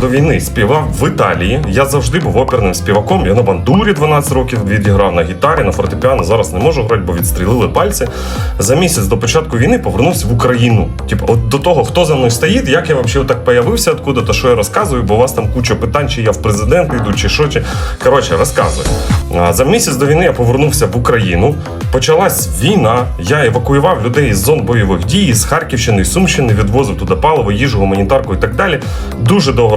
до війни співав в Італії. Я завжди був оперним співаком. Я на бандурі 12 років відіграв на гітарі, на фортепіано. Зараз не можу грати, бо відстрілили пальці. За місяць до початку війни повернувся в Україну. Типу, от до того, хто за мною стоїть, як я взагалі так появився, откуда то що я розказую, бо у вас там куча питань, чи я в президенти йду, чи що. Чи... Коротше, розказую. За місяць до війни я повернувся в Україну. Почалась війна. Я евакуював людей із зон бойових дій, з Харківщини, з Сумщини, відвозив туди паливо, їжу, гуманітарку і так далі. Дуже довго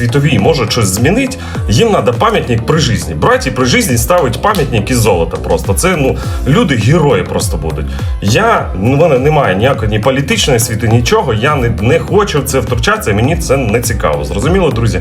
світовій можуть щось змінити. Їм треба пам'ятник при житті. Браті при житті ставить пам'ятник із золота. Просто це ну люди герої просто будуть. Я ну, в мене немає ніякої ні політичної світи, нічого. Я не, не хочу в це втручатися. Мені це не цікаво. Зрозуміло, друзі.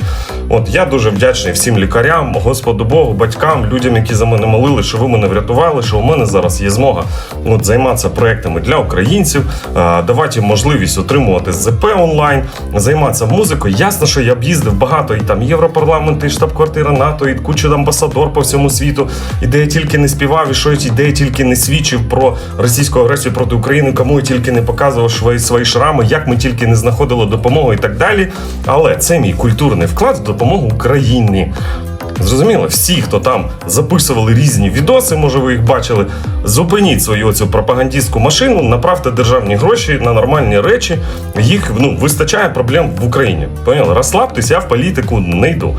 От я дуже вдячний всім лікарям, Господу Богу, батькам, людям, які за мене молили, що ви мене врятували, що у мене зараз є змога от, займатися проектами для українців, а, давати їм можливість отримувати ЗП онлайн, займатися музикою. Ясно, що я б їздив багато і там Європарламент, і штаб-квартира НАТО, і кучу амбасадор по всьому світу, і де я тільки не співав, і що я- де я тільки не свідчив про російську агресію проти України, кому я тільки не показував свої, свої шрами, як ми тільки не знаходили допомогу і так далі. Але це мій культурний вклад в допомогу Україні. Зрозуміло, всі, хто там записували різні відоси, може ви їх бачили. Зупиніть свою цю пропагандистську машину, направте державні гроші на нормальні речі. Їх ну вистачає проблем в Україні. Поняли? Розслабтесь, я в політику не йду.